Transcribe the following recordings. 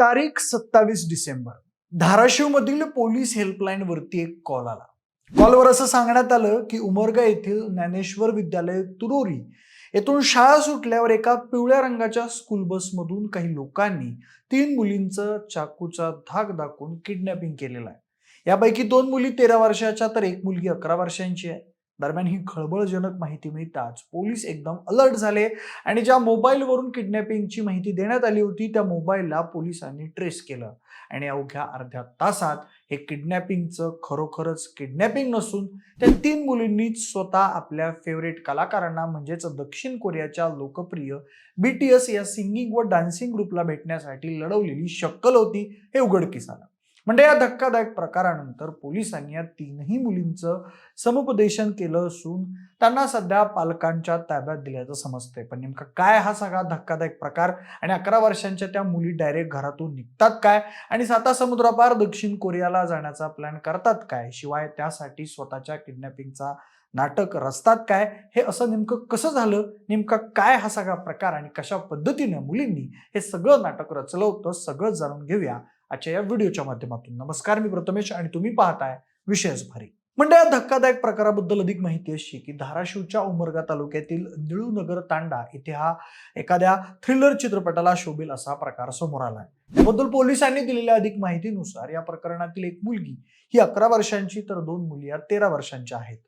तारीख सत्तावीस डिसेंबर. धाराशिवमधील पोलीस हेल्पलाईनवरती एक कॉल आला. कॉलवर असं सांगण्यात आलं की उमरगा येथील ज्ञानेश्वर विद्यालय तुरोरी येथून शाळा सुटल्यावर एका पिवळ्या रंगाच्या स्कूल बसमधून काही लोकांनी तीन मुलींचं चाकूचा धाक दाखवून किडनॅपिंग केलेलं आहे. यापैकी दोन मुली तेरा वर्षाच्या तर एक मुलगी अकरा वर्षांची आहे. दरम्यान ही खळबळजनक माहिती मिळताच पोलीस एकदम अलर्ट झाले आणि ज्या मोबाईलवरून किडनॅपिंगची माहिती देण्यात आली होती त्या मोबाईलला पोलिसांनी ट्रेस केलं. आणि अवघ्या अर्ध्या तासात हे किडनॅपिंगचं खरोखरच किडनॅपिंग नसून त्या तीन मुलींनीच स्वतः आपल्या फेवरेट कलाकारांना म्हणजेच दक्षिण कोरियाच्या लोकप्रिय बी टी एस या सिंगिंग व डान्सिंग ग्रुपला भेटण्यासाठी लढवलेली शक्कल होती हे उघडकीस आलं. म्हणजे या धक्कादायक प्रकारानंतर पोलिसांनी या तीनही मुलींचं समुपदेशन केलं असून त्यांना सध्या पालकांच्या ताब्यात दिल्याचं समजतंय. पण नेमका काय हा सगळा धक्कादायक प्रकार आणि अकरा वर्षांच्या त्या मुली डायरेक्ट घरातून निघतात काय? आणि साता समुद्रापार दक्षिण कोरियाला जाण्याचा प्लॅन करतात काय? शिवाय त्यासाठी स्वतःच्या किडनॅपिंगचा नाटक रचतात काय? हे असं नेमकं कसं झालं? नेमका काय हा सगळा प्रकार आणि कशा पद्धतीनं मुलींनी हे सगळं नाटक रचलं होतं? सगळं जाणून घेऊया आजच्या या व्हिडिओच्या माध्यमातून. नमस्कार मी प्रथमेश आणि तुम्ही पाहताय विशेष भारी. म्हणजे या धक्कादायक प्रकाराबद्दल अधिक माहिती अशी की धाराशिवच्या उमरगा तालुक्यातील निळूनगर तांडा इथे हा एखाद्या थ्रिलर चित्रपटाला शोभेल असा प्रकार समोर आलाय. याबद्दल पोलिसांनी दिलेल्या अधिक माहितीनुसार या प्रकरणातील एक मुलगी ही अकरा वर्षांची तर दोन मुली या तेरा वर्षांच्या आहेत.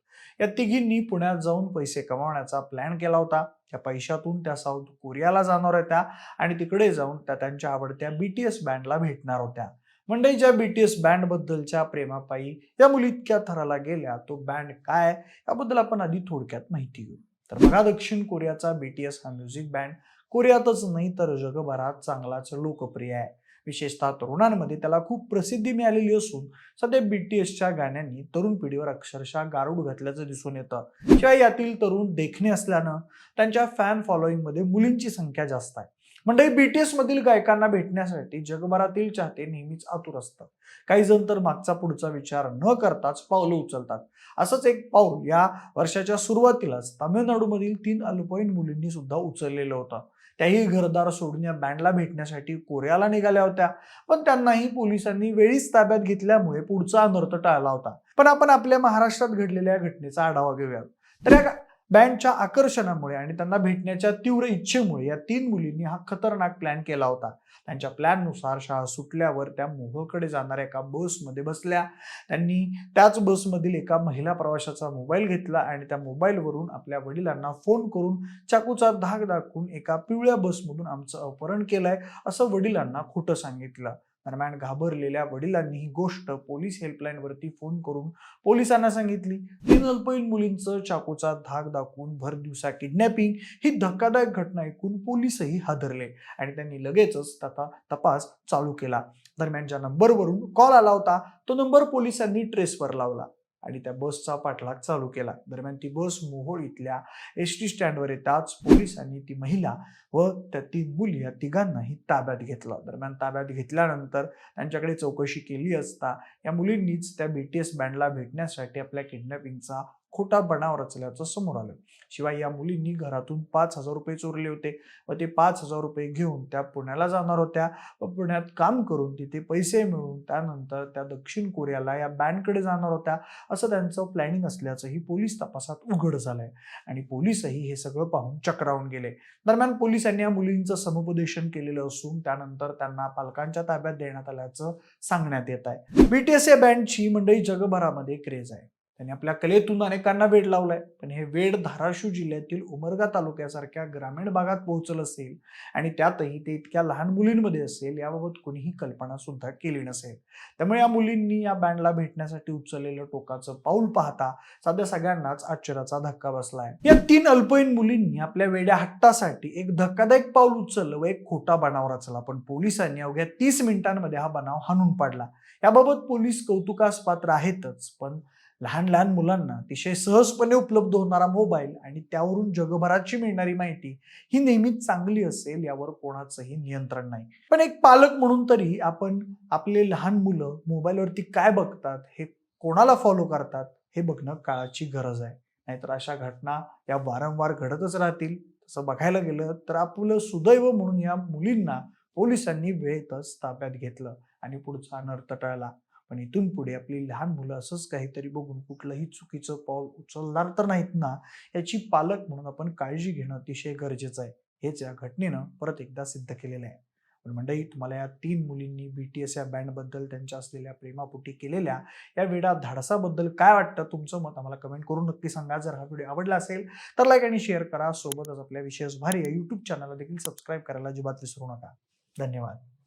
या तिघींनी पुण्यात जाऊन पैसे कमावण्याचा प्लॅन केला होता. त्या पैशातून त्या साऊथ कोरियाला जाणार होत्या आणि तिकडे जाऊन त्या त्यांच्या आवडत्या बीटीएस बँडला भेटणार होत्या. म्हणजे ज्या बीटीएस बँड बद्दलच्या प्रेमापायी या मुली इतक्या थराला गेल्या तो बँड काय? याबद्दल आपण आधी थोडक्यात माहिती घेऊ. तर बघा दक्षिण कोरियाचा बीटीएस हा म्युझिक बँड कोरियातच नाही तर जगभरात चांगलाच लोकप्रिय आहे. विशेषतः तरुणांमध्ये त्याला खूप प्रसिद्धी मिळालेली असून सध्या बीटीएसच्या गाण्यांनी तरुण पिढीवर अक्षरशः गारूड घातल्याचं दिसून येतं. शिवाय यातील तरुण देखणे असल्यानं त्यांच्या फॅन फॉलोईंगमध्ये मुलींची संख्या जास्त आहे. म्हणजे बीटीएस मधील गायकांना भेटण्यासाठी जगभरातील चाहते नेहमीच आतुर असतात. काही जण तर मागचा पुढचा विचार न करताच पावलं उचलतात. असंच एक पाऊल या वर्षाच्या सुरुवातीलाच तामिळनाडूमधील तीन अल्पवयीन मुलींनी सुद्धा उचललेलं होतं. त्याही घरदार सोडून या बँडला भेटण्यासाठी कोरियाला निघाल्या होत्या. पण त्यांनाही पोलिसांनी वेळीच ताब्यात घेतल्यामुळे पुढचा अनर्थ टाळला होता. पण आपण आपल्या महाराष्ट्रात घडलेल्या घटनेचा आढावा घेऊया तर या बँडच्या आकर्षणामुळे आणि त्यांना भेटण्याच्या तीव्र इच्छेमुळे या तीन मुलींनी हा खतरनाक प्लॅन केला होता. त्यांच्या प्लॅननुसार शाळा सुटल्यावर त्या मोहकडे जाणाऱ्या एका बसमध्ये बसल्या. त्यांनी त्याच बसमधील एका महिला प्रवाशाचा मोबाईल घेतला आणि त्या मोबाईलवरून आपल्या वडिलांना फोन करून चाकूचा धाक दाखवून एका पिवळ्या बसमधून आमचं अपहरण केलंय असं वडिलांना खोटं सांगितलं. दरम्यान घाबरलेल्या वडिलांनी ही गोष्ट पोलीस हेल्पलाईनवरती फोन करून पोलिसांना सांगितली. तीन अल्पवयीन मुलींचं चाकूचा धाक दाखवून भर दिवसा किडनॅपिंग ही धक्कादायक घटना ऐकून पोलीसही हादरले आणि त्यांनी लगेचच त्याचा तपास चालू केला. दरम्यान ज्या नंबरवरून कॉल आला होता. तो नंबर पोलिसांनी ट्रेसवर लावला. आणि त्या बसचा पाठलाग चालू केला. दरम्यान ती बस मोहोळ इथल्या एस टी स्टँडवर येताच पोलिसांनी ती महिला व त्या तीन मुली या तिघांनाही ताब्यात घेतलं. दरम्यान ताब्यात घेतल्यानंतर त्यांच्याकडे चौकशी केली असता या मुलींनीच त्या बी टी एस बँडला भेटण्यासाठी आपल्या किडनॅपिंगचा खोटा बनाव रचल्याचं समोर आलं. शिवाय या मुलींनी घरातून पाच हजार रुपये चोरले होते व ते पाच हजार रुपये घेऊन त्या पुण्याला जाणार होत्या व पुण्यात काम करून तिथे पैसे मिळवून त्यानंतर त्या दक्षिण कोरियाला या बँडकडे जाणार होत्या असं त्यांचं प्लॅनिंग असल्याचंही पोलीस तपासात उघड झालंय. आणि पोलीसही हे सगळं पाहून चक्रावून गेले. दरम्यान पोलिसांनी या मुलींचं समुपदेशन केलेलं असून त्यानंतर त्यांना पालकांच्या ताब्यात देण्यात आल्याचं सांगण्यात येत आहे. बीटीएस या बँडची मंडळी जगभरामध्ये क्रेज आहे. त्यांनी आपल्या कलेतून अनेकांना वेड लावलाय. पण हे वेड धाराशिव जिल्ह्यातील उमरगा तालुक्यासारख्या ग्रामीण भागात पोहोचलं असेल आणि त्यातही ते इतक्या लहान मुलींमध्ये असेल याबाबत कोणीही कल्पना सुद्धा केली नसेल. त्यामुळे या मुलींनी या बँडला भेटण्यासाठी उचललेलं टोकाचं पाऊल पाहता सध्या सगळ्यांनाच आश्चर्याचा धक्का बसलाय. या तीन अल्पवयीन मुलींनी आपल्या वेड्या हट्टासाठी एक धक्कादायक पाऊल उचललं व एक खोटा बनाव रचला. पण पोलिसांनी अवघ्या तीस मिनिटांमध्ये हा बनाव हाणून पाडला. याबाबत पोलीस कौतुकास पात्र आहेतच पण लहान लहान मुलांना अतिशय सहजपणे उपलब्ध होणारा मोबाईल आणि त्यावरून जगभराची मिळणारी माहिती ही नेहमीच चांगली असेल यावर कोणाचंही नियंत्रण नाही. पण एक पालक म्हणून तरी आपण आपले लहान मुलं मोबाईलवरती काय बघतात हे कोणाला फॉलो करतात हे बघणं काळाची गरज आहे. नाहीतर अशा घटना या वारंवार घडतच राहतील. तसं बघायला गेलं तर आपलं सुदैव म्हणून या मुलींना पोलिसांनी वेळेतच ताब्यात घेतलं आणि पुढचा अनर्थ टळला पण इथून पुढे आपली लहान मुलं असंच काहीतरी बघून कुठलंही चुकीचं पाऊल उचलणार तर नाहीत ना याची पालक म्हणून आपण काळजी घेणं अतिशय गरजेचं आहे. हेच या घटनेनं परत एकदा सिद्ध केलेलं आहे. पण मंडळी तुम्हाला या तीन मुलींनी बीटीएस या बँडबद्दल त्यांच्या असलेल्या प्रेमापोटी केलेल्या या वेडा धाडसाबद्दल काय वाटतं? तुमचं मत आम्हाला कमेंट करून नक्की सांगा. जर हा व्हिडिओ आवडला असेल तर लाईक आणि शेअर करा. सोबतच आपल्या विशेष भारी या यूट्यूब चॅनलला देखील सबस्क्राईब करायला अजिबात विसरू नका. धन्यवाद.